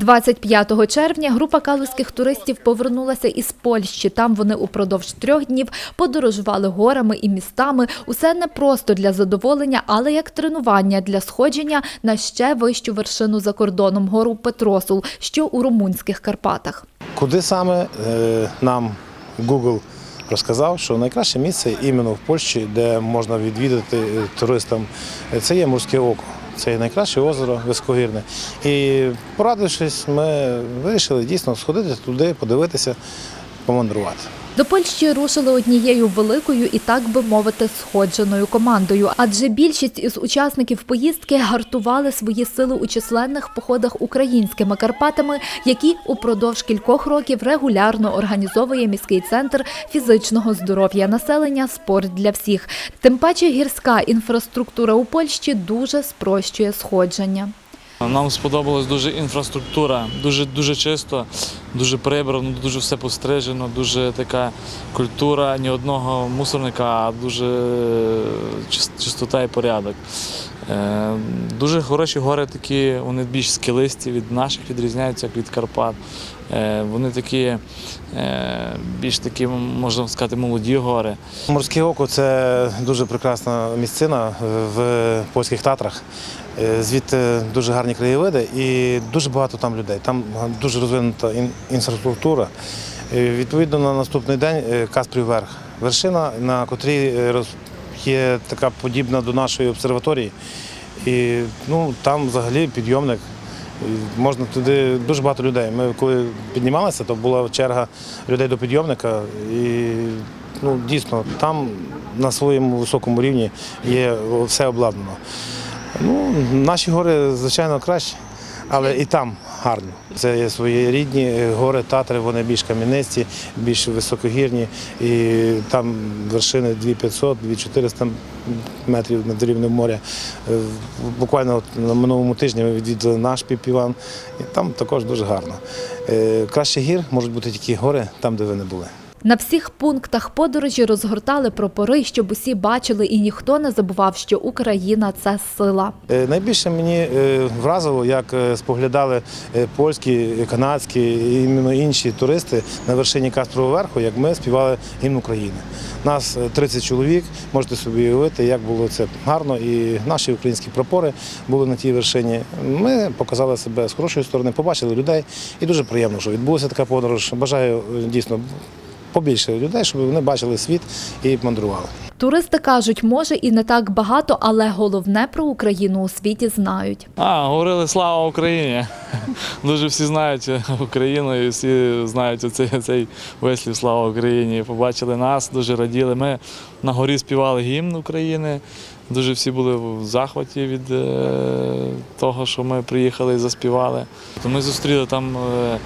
25 червня група калузьких туристів повернулася із Польщі. Там вони упродовж трьох днів подорожували горами і містами. Усе не просто для задоволення, але як тренування для сходження на ще вищу вершину за кордоном гору Петросул, що у румунських Карпатах. Куди саме е, нам Google розказав, що найкраще місце іменно в Польщі, де можна відвідати е, туристам, е, це є морське око. Це найкраще озеро високогірне. І порадившись, ми вирішили дійсно сходити туди, подивитися, помандрувати. До Польщі рушили однією великою і так би мовити сходженою командою, адже більшість із учасників поїздки гартували свої сили у численних походах українськими Карпатами, які упродовж кількох років регулярно організовує міський центр фізичного здоров'я населення Спорт для всіх. Тим паче гірська інфраструктура у Польщі дуже спрощує сходження. Нам сподобалась дуже інфраструктура, дуже дуже чисто, дуже прибрано, дуже все пострижено, дуже така культура ні одного мусорника, а дуже чистота і порядок. Е, Дуже хороші гори такі, вони більш скелисті від наших, відрізняються як від Карпат. Е, Вони такі е, більш такі, можна сказати, молоді гори. Морське око це дуже прекрасна місцина е, в польських татрах. Е, Звідти дуже гарні краєвиди і дуже багато там людей. Там дуже розвинута інфраструктура. Е, Відповідно, на наступний день е, Каспрів верх. Вершина, на котрій є така подібна до нашої обсерваторії. І ну, там взагалі підйомник. Можна туди дуже багато людей. Ми коли піднімалися, то була черга людей до підйомника. І ну, дійсно там на своєму високому рівні є все обладнано. Ну, наші гори, звичайно, кращі, але і там гарно. Це є свої рідні гори, татри, вони більш кам'янисті, більш високогірні. І там вершини 2500, 2400 метрів над рівнем моря. Е, Буквально на минулому тижні ми відвідали наш піпіван, і там також дуже гарно. Е, Краще гір можуть бути тільки гори там, де ви не були. На всіх пунктах подорожі розгортали прапори, щоб усі бачили, і ніхто не забував, що Україна це сила. Е, Найбільше мені е, вразило, як е, споглядали польські, канадські і інші туристи на вершині Кастрового верху, як ми співали гімн України. Нас е, 30 чоловік, можете собі уявити, як було це гарно. І наші українські прапори були на тій вершині. Ми показали себе з хорошої сторони, побачили людей, і дуже приємно, що відбулася така подорож. Бажаю дійсно побільше людей, щоб вони бачили світ і мандрували. Туристи кажуть, може і не так багато, але головне про Україну у світі знають. А, говорили слава Україні. Дуже всі знають Україну і всі знають оцей, цей вислів Слава Україні. Побачили нас, дуже раділи. Ми на горі співали гімн України. Дуже всі були в захваті від е, того, що ми приїхали і заспівали. То ми зустріли там е,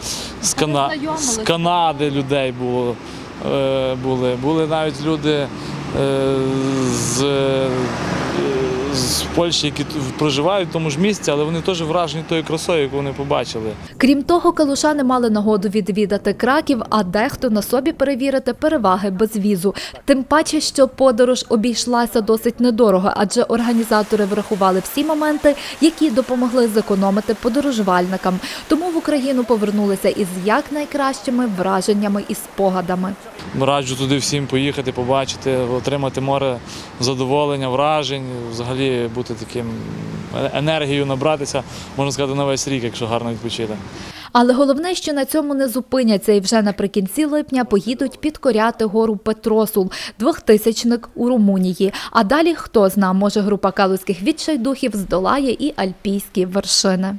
з, Кана... з Канади людей було, е, були. Були навіть люди з, е, з Польщі, які проживають в тому ж місці, але вони теж вражені тою красою, яку вони побачили. Крім того, калушани мали нагоду відвідати Краків, а дехто на собі перевірити переваги безвізу. Тим паче, що подорож обійшлася досить недорого, адже організатори врахували всі моменти, які допомогли зекономити подорожувальникам. Тому в Україну повернулися із якнайкращими враженнями і спогадами. Раджу туди всім поїхати, побачити, отримати море задоволення, вражень, взагалі бути таким е, енергією набратися, можна сказати, на весь рік, якщо гарно відпочити. Але головне, що на цьому не зупиняться, і вже наприкінці липня поїдуть підкоряти гору Петросул, двохтисячник у Румунії. А далі хто зна, може група калузьких відчайдухів здолає і альпійські вершини.